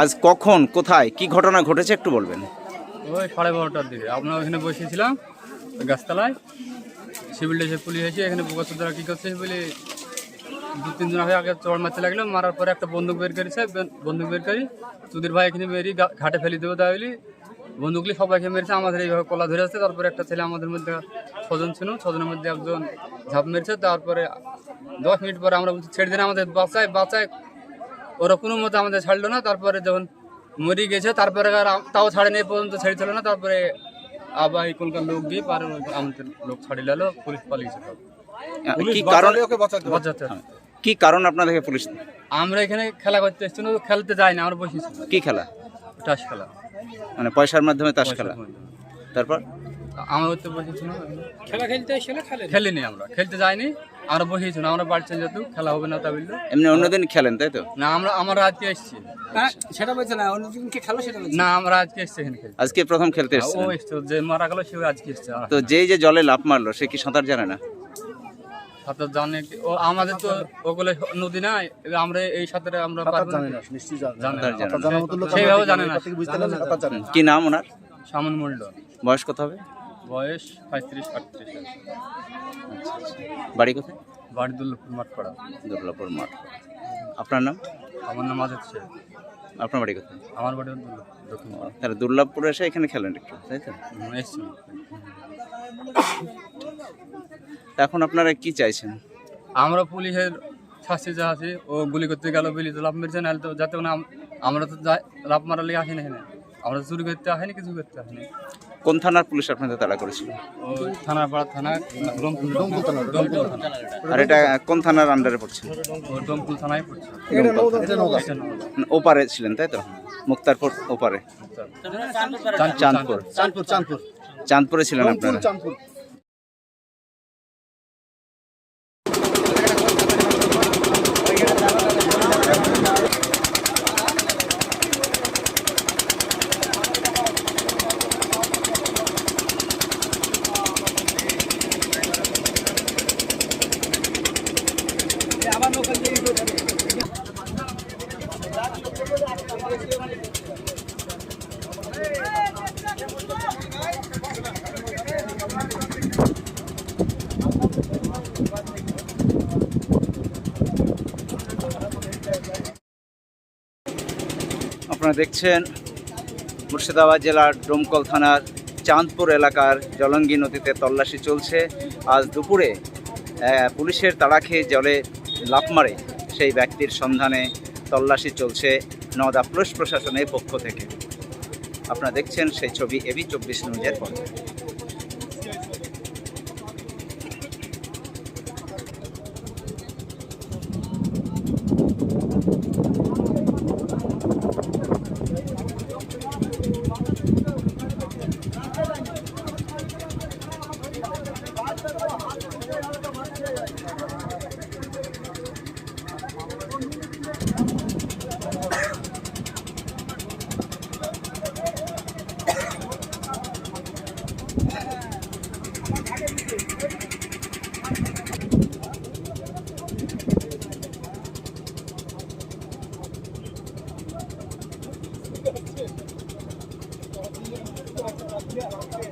আজ কখন, কোথায়, কি ঘটনা ঘটেছে একটু বলবেন। ওই সাড়ে বারোটার দিকে আমরা ওখানে বসেছিলাম, গাছতলায়, সিভিল ড্রেসে পুলিশ এসে এখানে বোকাচোদ্দারা কী করছে বলে দু তিনজন আগে আগে চড় মারতে লাগল, মারার পরে একটা বন্দুক বের করেছে বন্দুক বের করি, সুধীর ভাই এখানে মেরি ঘাটে ফেলে দেবো তাহলে বন্দুকলি সবাইকে মেরেছে, আমাদের এইভাবে কলা ধরে আসছে তারপরে একটা ছেলে আমাদের মধ্যে ছজন ছিল, ছজনের মধ্যে একজন ঝাঁপ মেরেছে, তারপরে দশ মিনিট পরে আমরা ছেড়ে দিন আমাদের, বাঁচায় বাঁচায় ওরা কোনো মতো আমাদের ছাড়লো না তারপরে যখন মরি গেছে তারপরে আর তাও ছাড়েনি পর্যন্ত ছেড়েছিল না তারপরে আবার এই লোক দিয়ে পারে আমাদের লোক ছাড়িয়ে গেল পুলিশ পালিয়েছে। কি কারণ বাঁচাতে কি কারণ আপনাদেরকে পুলিশ? আমরা এখানে খেলা করতে এসেছি না, খেলতে যাই না আমরা বসেছি কি খেলা? তাস খেলা। মানে পয়সার মাধ্যমে তাস খেলা। তারপর? আমরা তো বসেছি না। খেলা খেলতে এসে খেলিনি আমরা খেলতে যাইনি। আমরা বসেছি না আমরা বাড়ি যেত খেলা হবে না তা বলল। এমনি অন্যদিন খেলেন তাই তো? না আমরা আমরা আজকে এসেছি সেটা বলছে না অন্যদিনকে খেলো সেটা না আমরা আজকে এসেছি এখানে খেলতে। আজকে প্রথম খেলতে ও এসেছেন। এসছে যে মারা গেল সেও আজকে এসছে। তো যেই যে জলে লাফ মারলো সে কি সাঁতার জানে না? সাঁতার জানে কি- ও আমাদের তো ওগুলো নদী নাই আমরা এই সাঁতারে আমরা পারব না। জানে না। জানে না। সেইভাবে জানে না। কি নাম ওনার? সামন মূল্য বয়স কত হবে? বয়স পঁয়ত্রিশ আটত্রিশ বাড়ি কোথায়? বাড়ি দুর্লভপুর মাঠপাড়া। দুর্গাপুর মাঠ। আপনার নাম? আমার নাম আজাদ শেখ। আপনার বাড়ি কোথায়? আমার বাড়ি দক্ষিণ তাহলে দুর্লভপুরে এসে এখানে খেলেন একটু তাই তো? এখন আপনারা কি চাইছেন? আমরা পুলিশের শাস্তি যা আছে ও গুলি করতে গেল বলি তো লাভ মেরেছে নাহলে তো যাতে না আমরা তো লাভ মারালে আসিনি এখানে। আমরা চুরি করতে আসেনি কিছু করতে আসেনি। কোন থানার পুলিশ আপনাদের তাড়া করেছিল? থানা আর এটা কোন থানার আন্ডারে পড়ছে ও থানায় পড়ছে দমকল থানা। মানে ওপারে ছিলেন তাই তো? মুক্তারপুর ওপারে। চাঁদপুর। চাঁদপুর চাঁদপুর। চাঁদপুরে ছিলেন আপনারা? আপনারা দেখছেন মুর্শিদাবাদ জেলার ডোমকল থানার চাঁদপুর এলাকার জলঙ্গি নদীতে তল্লাশি চলছে। আজ দুপুরে পুলিশের তাড়া খেয়ে জলে লাফ মারে সেই ব্যক্তির সন্ধানে তল্লাশি চলছে নদা পুলিশ প্রশাসনের পক্ষ থেকে। আপনারা দেখছেন সেই ছবি এবি চব্বিশ নিউজের পর্দা Yeah.